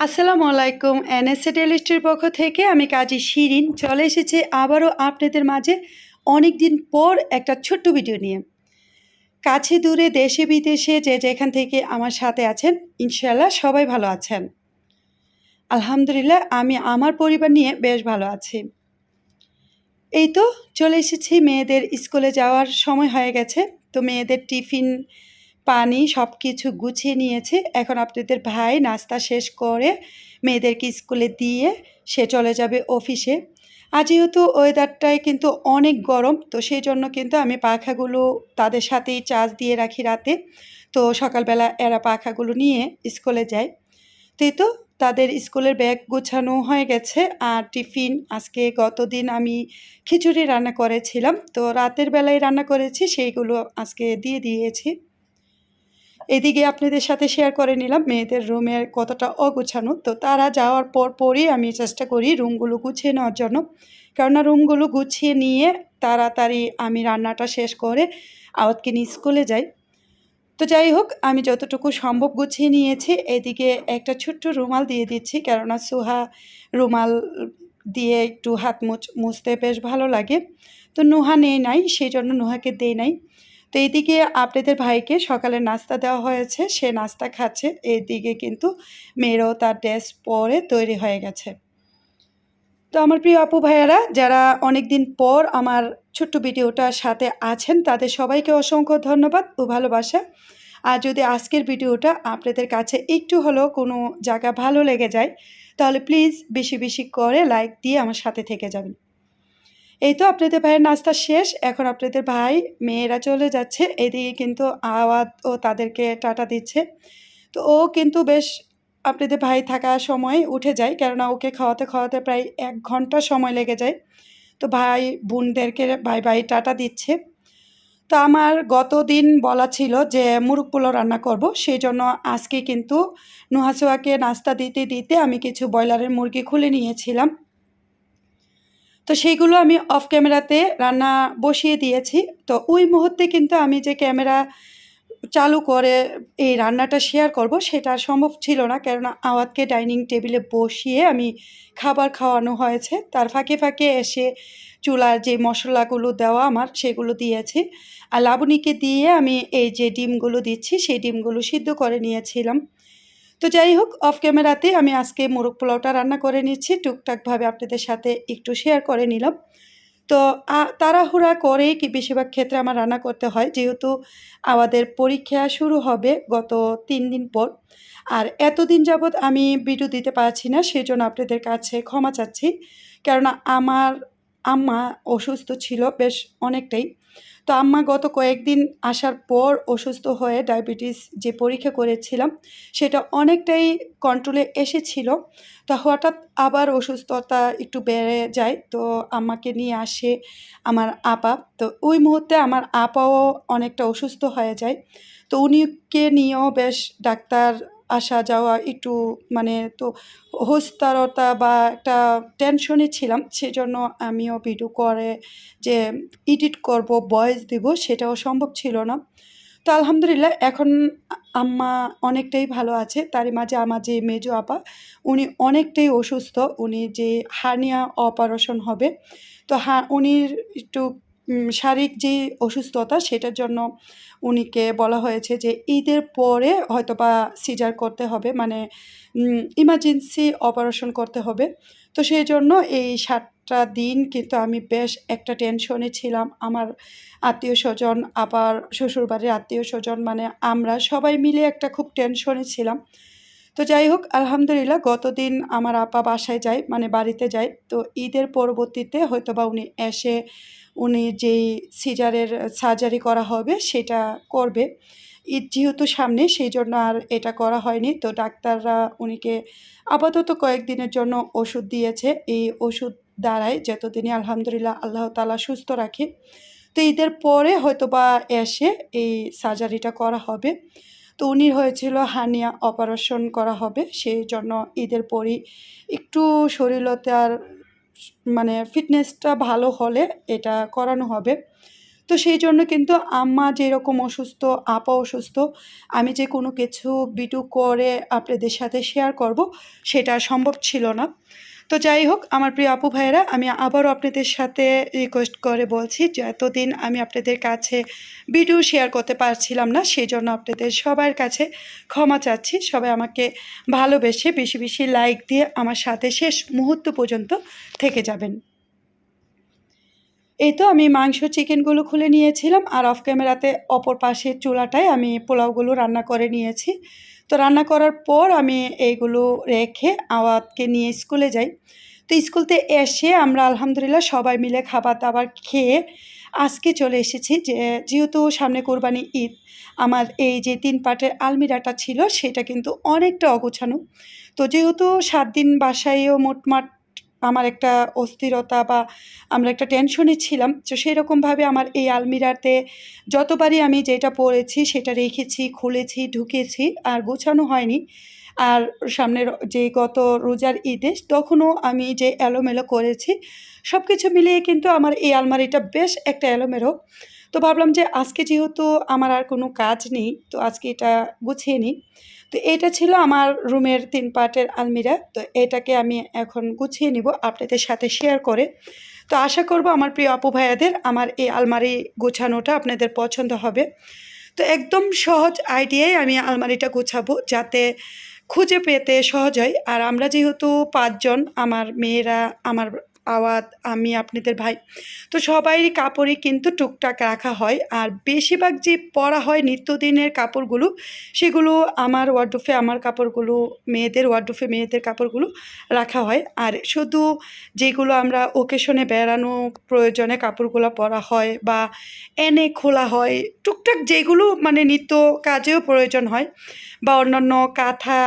আসসালামু আলাইকুম। এনএসএ টেলিস্টের পক্ষ থেকে আমি কাজী শিরিন চলে এসেছি আবারও আপনাদের মাঝে অনেক দিন পর একটা ছোট্ট ভিডিও নিয়ে। কাছে দূরে দেশে বিদেশে যে যেখান থেকে আমার সাথে আছেন ইনশাল্লাহ সবাই ভালো আছেন। আলহামদুলিল্লাহ আমি আমার পরিবার নিয়ে বেশ ভালো আছি। এই তো চলে এসেছি, মেয়েদের স্কুলে যাওয়ার সময় হয়ে গেছে। তো মেয়েদের টিফিন পানি সব কিছু গুছিয়ে নিয়েছি। এখন আপনাদের ভাই নাস্তা শেষ করে মেয়েদেরকে স্কুলে দিয়ে সে চলে যাবে অফিসে। আর যেহেতু ওয়েদারটায় কিন্তু অনেক গরম, তো সেই জন্য কিন্তু আমি পাখাগুলো তাদের সাথেই চার্জ দিয়ে রাখি রাতে। তো সকালবেলা এরা পাখাগুলো নিয়ে স্কুলে যায়। তো এই তো? তাদের স্কুলের ব্যাগ গোছানো হয়ে গেছে আর টিফিন। আজকে গতদিন আমি খিচুড়ি রান্না করেছিলাম। তো রাতের বেলায় রান্না করেছি, সেইগুলো আজকে দিয়ে দিয়েছি। এদিকে আপনাদের সাথে শেয়ার করে নিলাম, মেয়েদের রুমের কতটা অগুছানো। তো তারা যাওয়ার পর পরই আমি চেষ্টা করি রুমগুলো গুছিয়ে নেওয়ার জন্য। কেননা রুমগুলো গুছিয়ে নিয়ে তাড়াতাড়ি আমি রান্নাটা শেষ করে আওয়াতকে নিয়ে স্কুলে যাই। তো যাই হোক, আমি যতটুকু সম্ভব গুছিয়ে নিয়েছি। এদিকে একটা ছোট্ট রুমাল দিয়ে দিচ্ছি, কেননা সুহা রুমাল দিয়ে একটু হাত মুছ, মুছতে বেশ ভালো লাগে। তো নোহা নেই নাই, সেই জন্য নোহাকে দেই নাই। তো এইদিকে আপনাদের ভাইকে সকালে নাস্তা দেওয়া হয়েছে। সে নাস্তা খাচ্ছে। এইদিকে কিন্তু মেয়েরাও তার ড্রেস পরে তৈরি হয়ে গেছে। তো আমার প্রিয় আপু ভাইয়ারা, যারা অনেক দিন পর আমার ছোট্ট ভিডিওটার সাথে আছেন, তাদের সবাইকে অসংখ্য ধন্যবাদ ও ভালোবাসা। আর যদি আজকের ভিডিওটা আপনাদের কাছে একটু হলেও কোনো জায়গা ভালো লেগে যায়, তাহলে প্লিজ বেশি বেশি করে লাইক দিয়ে আমার সাথে থেকে যাবেন। এই তো আপনাদের ভাইয়ের নাস্তা শেষ। এখন আপনাদের ভাই, মেয়েরা চলে যাচ্ছে। এদিকে কিন্তু আওয়াজ ও তাদেরকে টাটা দিচ্ছে। তো ও কিন্তু বেশ আপনাদের ভাই থাকা সময় উঠে যায়, কেননা ওকে খাওয়াতে খাওয়াতে প্রায় এক ঘণ্টা সময় লেগে যায়। তো ভাই, বোনদেরকে ভাই ভাই টাটা দিচ্ছে। তো আমার গত দিন বলা ছিল যে মুরগ পোলাও রান্না করব, সেই জন্য আজকে কিন্তু নুহাসোয়াকে নাস্তা দিতে দিতে আমি কিছু ব্রয়লারের মুরগি খুলে নিয়েছিলাম। তো সেইগুলো আমি অফ ক্যামেরাতে রান্না বসিয়ে দিয়েছি। তো ওই মুহূর্তে কিন্তু আমি যে ক্যামেরা চালু করে এই রান্নাটা শেয়ার করব সেটা সম্ভব ছিল না। কেননা আওয়াতকে ডাইনিং টেবিলে বসিয়ে আমি খাবার খাওয়ানো হয়েছে। তার ফাঁকে ফাঁকে এসে চুলার যে মশলাগুলো দেওয়া আমার সেগুলো দিয়েছি। আর লাবণীকে দিয়ে আমি এই যে ডিমগুলো দিচ্ছি, সেই ডিমগুলো সিদ্ধ করে নিয়েছিলাম। তো যাই হোক অফ ক্যামেরাতে আমি আজকে মোরগ পোলাওটা রান্না করে নিচ্ছি। টুকটাকভাবে আপনাদের সাথে একটু শেয়ার করে নিলাম। তো তাড়াহুড়া করেই কি বেশিরভাগ ক্ষেত্রে আমার রান্না করতে হয়। যেহেতু আমাদের পরীক্ষা শুরু হবে গত তিন দিন পর। আর এতদিন যাবৎ আমি ভিডিও দিতে পারছি না, সেজন্য আপনাদের কাছে ক্ষমা চাচ্ছি। কেননা আমার আম্মা অসুস্থ ছিল বেশ অনেকটাই। তো আম্মা গত কয়েকদিন আসার পর অসুস্থ হয়ে ডায়াবেটিস যে পরীক্ষা করেছিলাম, সেটা অনেকটাই কন্ট্রোলে এসেছিল। তো হঠাৎ আবার অসুস্থতা একটু বেড়ে যায়, তো আম্মাকে নিয়ে আসে আমার আপা। তো ওই মুহূর্তে আমার আপাও অনেকটা অসুস্থ হয়ে যায়। তো উনিকে নিয়েও বেশ ডাক্তার আসা যাওয়া একটু মানে তো হোস্তারতা বা একটা টেনশনে ছিলাম। সেজন্য আমিও ভিডিও করে যে এডিট করব ভয়েস দেব, সেটাও সম্ভব ছিল না। তো আলহামদুলিল্লাহ এখন আম্মা অনেকটাই ভালো আছে। তারই মাঝে আমার যে মেজো আপা, উনি অনেকটাই অসুস্থ। উনি যে হার্নিয়া অপারেশন হবে। তো হ্যাঁ উনির একটু শারীরিক যে অসুস্থতা, সেটার জন্য উনিকে বলা হয়েছে যে ঈদের পরে হয়তো বা সিজার করতে হবে মানে ইমার্জেন্সি অপারেশন করতে হবে। তো সেই জন্য এই সাতটা দিন কিন্তু আমি বেশ একটা টেনশনে ছিলাম। আমার আত্মীয় স্বজন আবার শ্বশুরবাড়ির আত্মীয় স্বজন মানে আমরা সবাই মিলে একটা খুব টেনশনে ছিলাম। তো যাই হোক, আলহামদুলিল্লাহ গতদিন আমার আপা বাসায় যায় মানে বাড়িতে যায়। তো ঈদের পরবর্তীতে হয়তো বা উনি এসে উনি যেই সিজারের, সার্জারি করা হবে সেটা করবে। ঈদ যেহেতু সামনে, সেই জন্য আর এটা করা হয়নি। তো ডাক্তাররা উনিকে আপাতত কয়েকদিনের জন্য ওষুধ দিয়েছে। এই ওষুধ দ্বারাই যতদিনই আলহামদুলিল্লাহ আল্লাহ তালা সুস্থ রাখে। তো ঈদের পরে হয়তো বা এসে এই সার্জারিটা করা হবে। তো উনি হয়েছিল হানিয়া অপারেশন করা হবে। সেই জন্য ঈদের পরই একটু শরীরতে আর মানে ফিটনেসটা ভালো হলে এটা করানো হবে। তো সেই জন্য কিন্তু আম্মা যেরকম অসুস্থ, আপা অসুস্থ, আমি যে কোনো কিছু বিটু করে আপনাদের সাথে শেয়ার করব, সেটা সম্ভব ছিল না। তো যাই হোক আমার প্রিয় আপু ভাইয়েরা, আমি আবারও আপনাদের সাথে রিকোয়েস্ট করে বলছি যে এতদিন আমি আপনাদের কাছে ভিডিও শেয়ার করতে পারছিলাম না সেই জন্য আপনাদের সবার কাছে ক্ষমা চাচ্ছি। সবাই আমাকে ভালোবেসে বেশি বেশি লাইক দিয়ে আমার সাথে শেষ মুহূর্ত পর্যন্ত থেকে যাবেন। এই তো আমি মাংস চিকেনগুলো খুলে নিয়েছিলাম আর অফ ক্যামেরাতে অপর পাশের চুলাটায় আমি পোলাওগুলো রান্না করে নিয়েছি। তো রান্না করার পর আমি এইগুলো রেখে আওয়াতকে নিয়ে স্কুলে যাই। তো স্কুলতে এসে আমরা আলহামদুলিল্লাহ সবাই মিলে খাবার দাবার খেয়ে আজকে চলে এসেছি যে, যেহেতু সামনে কোরবানি ঈদ, আমার এই যে তিন পাটের আলমিরাটা ছিল সেটা কিন্তু অনেকটা অগোছানো তো যেহেতু সাত দিন বাসায়ও মোটমাট আমার একটা অস্থিরতা বা আমরা একটা টেনশনে ছিলাম। তো সেই রকমভাবে আমার এই আলমিরাতে যতবারই আমি যেটা পরেছি সেটা রেখেছি, খুলেছি, ঢুকেছি, আর গোছানো হয়নি। আর সামনের যে গত রোজার ঈদে তখনও আমি যে এলোমেলো করেছি সব কিছু মিলিয়ে কিন্তু আমার এই আলমারিটা বেশ একটা এলোমেলো। তো ভাবলাম যে আজকে যেহেতু আমার আর কোনো কাজ নেই, তো আজকে এটা গুছিয়ে নিই। তো এটা ছিল আমার রুমের তিন পার্টের আলমিরা, তো এটাকে আমি এখন গুছিয়ে নিব আপনাদের সাথে শেয়ার করে। তো আশা করব আমার প্রিয় আপু ভাইয়াদের আমার এই আলমারি গোছানোটা আপনাদের পছন্দ হবে। তো একদম সহজ আইডিয়ায় আমি আলমারিটা গোছাবো যাতে খুঁজে পেতে সহজ হয়। আর আমরা যেহেতু পাঁচজন, আমার মেয়েরা, আমার আওয়াজ, আমি আপনাদের ভাই। তো সবারই কাপড়ই কিন্তু টুকটাক রাখা হয়। আর বেশিরভাগ যে পরা হয় নিত্যদিনের কাপড়গুলো, সেগুলো আমার ওয়ার্ডরোফে আমার কাপড়গুলো, মেয়েদের ওয়ার্ডরোফে মেয়েদের কাপড়গুলো রাখা হয়। আর শুধু যেগুলো আমরা ওকেশনে বেড়ানো প্রয়োজনে কাপড়গুলো পরা হয় বা এনে খোলা হয়, টুকটাক যেগুলো মানে নিত্য কাজেও প্রয়োজন হয় বা অন্যান্য কাঁথা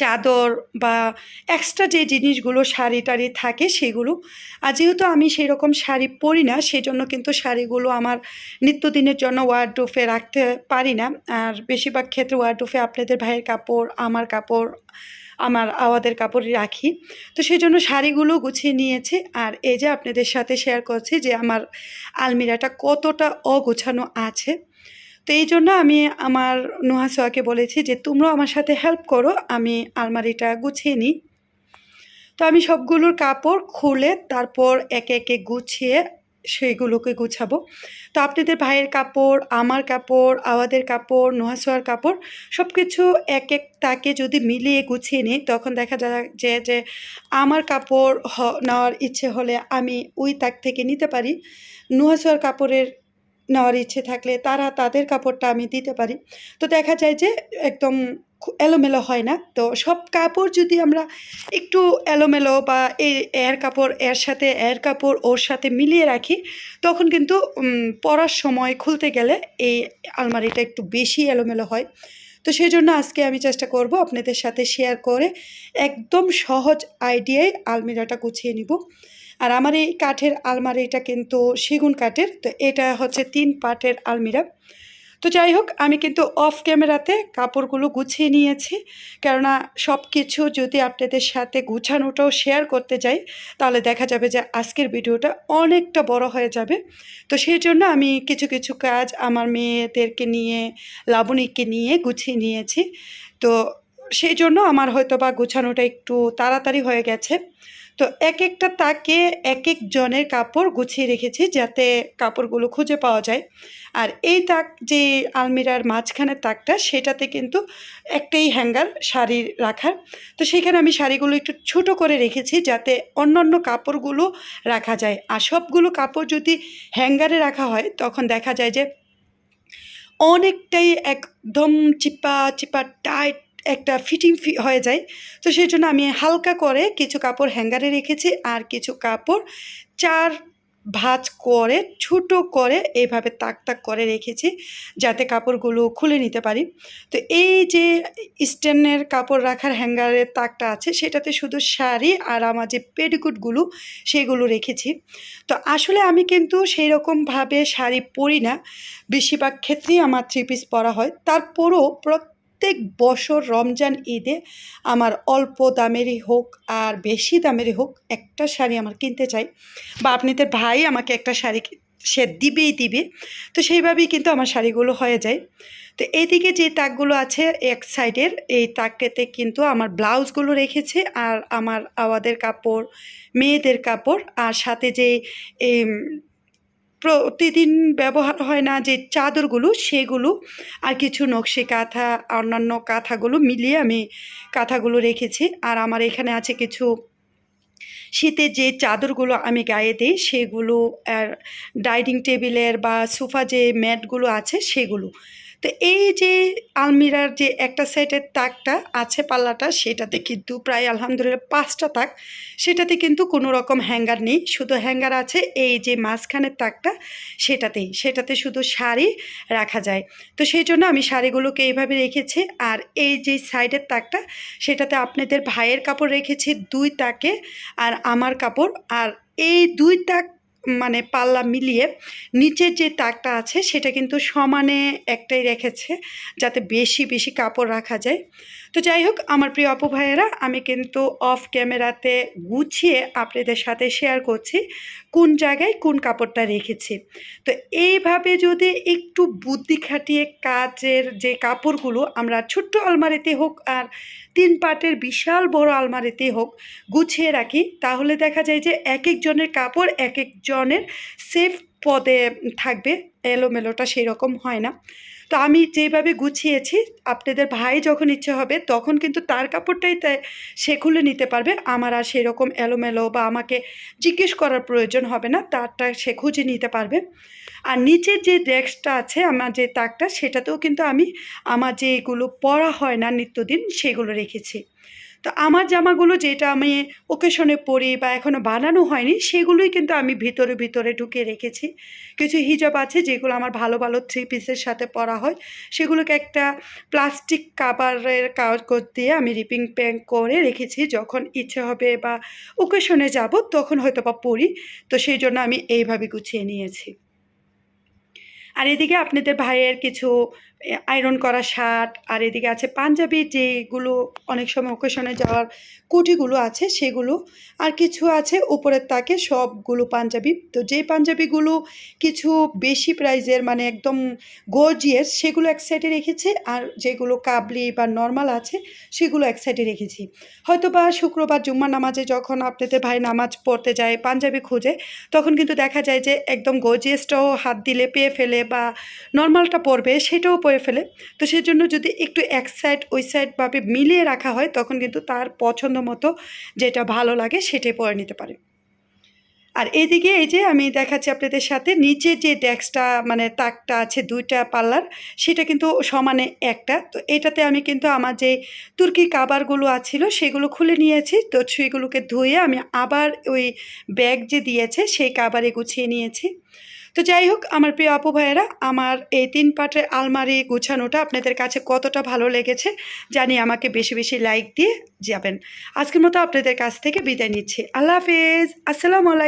চাদর বা এক্সট্রা যে জিনিসগুলো শাড়ি টাড়ি থাকে সেগুলো, আর যেহেতু আমি সেই রকম শাড়ি পরি না সেই জন্য কিন্তু শাড়িগুলো আমার নিত্যদিনের জন্য ওয়ার্ডরোফে রাখতে পারি না। আর বেশিরভাগ ক্ষেত্রে ওয়ার্ডরোফে আপনাদের ভাইয়ের কাপড়, আমার কাপড়, আমার আওয়াদের কাপড় রাখি। তো সেই জন্য শাড়িগুলো গুছিয়ে নিয়েছি। আর এই যে আপনাদের সাথে শেয়ার করছি যে আমার আলমিরাটা কতটা অগোছানো আছে। তো এই জন্য আমি আমার নুহাসোয়াকে বলেছি যে, তোমরাও আমার সাথে হেল্প করো, আমি আলমারিটা গুছিয়ে নিই। তো আমি সবগুলোর কাপড় খুলে তারপর একে একে গুছিয়ে সেইগুলোকে গুছাবো। তো আপনাদের ভাইয়ের কাপড়, আমার কাপড়, আওয়াদের কাপড় নোহাসোয়ার কাপড় সব কিছু এক এক তাকে যদি মিলিয়ে গুছিয়ে নিই, তখন দেখা যায় যে যে আমার কাপড় নেওয়ার ইচ্ছে হলে আমি ওই তাক থেকে নিতে পারি। নোহাসোয়ার কাপড়ের নেওয়ার ইচ্ছে থাকলে তারা তাদের কাপড়টা আমি দিতে পারি। তো দেখা যায় যে একদম এলোমেলো হয় না। তো সব কাপড় যদি আমরা একটু এলোমেলো বা এই এর কাপড়, এর সাথে এর কাপড়, ওর সাথে মিলিয়ে রাখি, তখন কিন্তু পরার সময় খুলতে গেলে এই আলমারিটা একটু বেশি এলোমেলো হয়। তো সেই জন্য আজকে আমি চেষ্টা করব আপনাদের সাথে শেয়ার করে একদম সহজ আইডিয়ায় আলমিরাটা গুছিয়ে নিব। আর আমার এই কাঠের আলমারিটা কিন্তু সেগুন কাঠের, তো এটা হচ্ছে তিন পাটের আলমিরা। তো যাই হোক, আমি কিন্তু অফ ক্যামেরাতে কাপড়গুলো গুছিয়ে নিয়েছি, কেননা সব কিছু যদি আপনাদের সাথে গুছানোটাও শেয়ার করতে যাই, তাহলে দেখা যাবে যে আজকের ভিডিওটা অনেকটা বড় হয়ে যাবে। তো সেই জন্য আমি কিছু কিছু কাজ আমার মেয়েদেরকে নিয়ে, লাবণীকে নিয়ে গুছিয়ে নিয়েছি। তো সেই জন্য আমার হয়তো বা গুছানোটা একটু তাড়াতাড়ি হয়ে গেছে। তো এক একটা তাকে এক এক জনের কাপড় গুছিয়ে রেখেছি যাতে কাপড়গুলো খুঁজে পাওয়া যায়। আর এই তাক, যে আলমিরার মাঝখানের তাকটা, সেটাতে কিন্তু একটাই হ্যাঙ্গার শাড়ি রাখার। তো সেখানে আমি শাড়িগুলো একটু ছোট করে রেখেছি যাতে অন্যান্য কাপড়গুলো রাখা যায়। আর সবগুলো কাপড় যদি হ্যাঙ্গারে রাখা হয়, তখন দেখা যায় যে অনেকটাই একদম চিপা চিপা, টাইট একটা ফিটিং ফি হয়ে যায়। তো সেই জন্য আমি হালকা করে কিছু কাপড় হ্যাঙ্গারে রেখেছি আর কিছু কাপড় চার ভাজ করে, ছোটো করে এইভাবে তাক তাক করে রেখেছি যাতে কাপড়গুলো খুলে নিতে পারি। তো এই যে স্ট্যান্ডের কাপড় রাখার হ্যাঙ্গারের তাকটা আছে, সেটাতে শুধু শাড়ি আর আমার যে পেডিকুটগুলো সেগুলো রেখেছি। তো আসলে আমি কিন্তু সেই রকমভাবে শাড়ি পরি না। বেশিরভাগ ক্ষেত্রেই আমার থ্রি পিস পরা হয়। তারপরও প্রত্যেক বছর রমজান ঈদে আমার অল্প দামেরই হোক আর বেশি দামেরই হোক একটা শাড়ি আমার কিনতে চাই। বা আপনি আপনাদের ভাই আমাকে একটা শাড়ি সে দিবেই দিবে। তো সেইভাবেই কিন্তু আমার শাড়িগুলো হয়ে যায়। তো এইদিকে যে তাকগুলো আছে এক সাইডের এই তাকটাতে কিন্তু আমার ব্লাউজগুলো রেখেছে আর আমার আওয়াদের কাপড় মেয়েদের কাপড় আর সাথে যে এম, প্রতিদিন ব্যবহার হয় না যে চাদরগুলো, সেগুলো আর কিছু নকশি কাঁথা, অন্যান্য কাঁথাগুলো মিলিয়ে আমি কাঁথাগুলো রেখেছি। আর আমার এখানে আছে কিছু শীতে যে চাদরগুলো আমি গায়ে দিই, সেগুলো আর ডাইনিং টেবিলের বা সোফা যে ম্যাটগুলো আছে, সেগুলো। তো এই যে আলমিরার যে একটা সাইডের তাকটা আছে পাল্লাটা, সেটাতে কিন্তু প্রায় আলহামদুলিল্লাহ পাঁচটা তাক। সেটাতে কিন্তু কোনো রকম হ্যাঙ্গার নেই। শুধু হ্যাঙ্গার আছে, এই যে মাঝখানের তাকটা, সেটাতেই। সেটাতে শুধু শাড়ি রাখা যায়। তো সেই জন্য আমি শাড়িগুলোকে এইভাবে রেখেছি। আর এই যে সাইডের তাকটা, সেটাতে আপনাদের ভাইয়ের কাপড় রেখেছি দুই তাকে আর আমার কাপড়। আর এই দুই তাক মানে পাল্লা মিলিয়ে নিচের যে তাকটা আছে সেটা কিন্তু সমানে একটাই রেখেছে যাতে বেশি বেশি কাপড় রাখা যায়। তো যাই হোক, আমার প্রিয় অপু ভাইয়েরা, আমি কিন্তু অফ ক্যামেরাতে গুছিয়ে আপনাদের সাথে শেয়ার করছি কোন জায়গায় কোন কাপড়টা রেখেছি। তো এইভাবে যদি একটু বুদ্ধি খাটিয়ে কাজের যে কাপড়গুলো আমরা ছোট্ট আলমারিতে হোক আর তিন পাটের বিশাল বড় আলমারিতে হোক গুছিয়ে রাখি, তাহলে দেখা যায় যে এক একজনের কাপড়, এক একজনের সেফ পদে থাকবে। এলোমেলোটা সেই রকম হয় না। তো আমি যেভাবে গুছিয়েছি, আপনাদের ভাই যখন ইচ্ছে হবে, তখন কিন্তু তার কাপড়টাই সে খুলে নিতে পারবে। আমার আর সেই রকম এলোমেলো বা আমাকে জিজ্ঞেস করার প্রয়োজন হবে না, তারটা সে খুঁজে নিতে পারবে। আর নিচের যে ডেস্কটা আছে, আমার যে তাকটা, সেটাতেও কিন্তু আমি আমার যেগুলো পড়া হয় না নিত্যদিন, সেগুলো রেখেছি। তো আমার জামাগুলো যেটা আমি ওকেশনে পরি বা এখনও বানানো হয়নি, সেগুলোই কিন্তু আমি ভিতরে ভিতরে ঢুকে রেখেছি। কিছু হিজাব আছে যেগুলো আমার ভালো ভালো থ্রি পিসের সাথে পরা হয়। সেগুলোকে একটা প্লাস্টিক কাভারের কাগজ দিয়ে আমি রিপিং প্যাং করে রেখেছি। যখন ইচ্ছে হবে বা ওকেশনে যাব, তখন হয়তো বা পরি। তো সেই জন্য আমি এইভাবে গুছিয়ে নিয়েছি। আর এদিকে আপনাদের ভাইয়ের কিছু আয়রন করা শার্ট, আর এদিকে আছে পাঞ্জাবি যেগুলো অনেক সময় ওকেশনে যাওয়ার কুটিগুলো আছে সেগুলো। আর কিছু আছে উপরের তাকে সবগুলো পাঞ্জাবি। তো যেই পাঞ্জাবিগুলো কিছু বেশি প্রাইজের মানে একদম গর্জিয়াস সেগুলো এক সাইডে রেখেছি, আর যেগুলো কাবলি বা নর্মাল আছে, সেগুলো এক সাইডে রেখেছি। হয়তো বা শুক্রবার জুম্মা নামাজে যখন আপনাদের ভাই নামাজ পড়তে যায়, পাঞ্জাবি খুঁজে, তখন কিন্তু দেখা যায় যে একদম গর্জিয়াসটাও হাত দিলে, পেয়ে ফেলে বা নর্মালটা পরবে, সেটাও পরে ফেলে। তো সেই জন্য যদি একটু এক সাইড ওই সাইডভাবে মিলিয়ে রাখা হয়, তখন কিন্তু তার পছন্দ মতো যেটা ভালো লাগে সেটাই পরে নিতে পারে। আর এদিকে এই যে আমি দেখাচ্ছি আপনাদের সাথে নিচে যে ডেস্কটা মানে তাকটা আছে দুইটা পাল্লার, সেটা কিন্তু সমানে একটা। তো এটাতে আমি কিন্তু আমার যে তুর্কি কাবারগুলো আছিল, সেগুলো খুলে নিয়েছি। তো সেগুলোকে ধুয়ে আমি আবার ওই ব্যাগ যে দিয়েছে, সেই কাবারে গুছিয়ে নিয়েছি। তো যাই হোক, আমার প্রিয় আপু ভাইয়েরা, আমার এই তিন পাটের আলমারি গুছানোটা আপনাদের কাছে কতটা ভালো লেগেছে জানি আমাকে বেশি বেশি লাইক দিয়ে যাবেন। আজকের মতো আপনাদের কাছ থেকে বিদায় নিচ্ছি। আল্লাহ হাফেজ। আসসালামু আলাইকুম।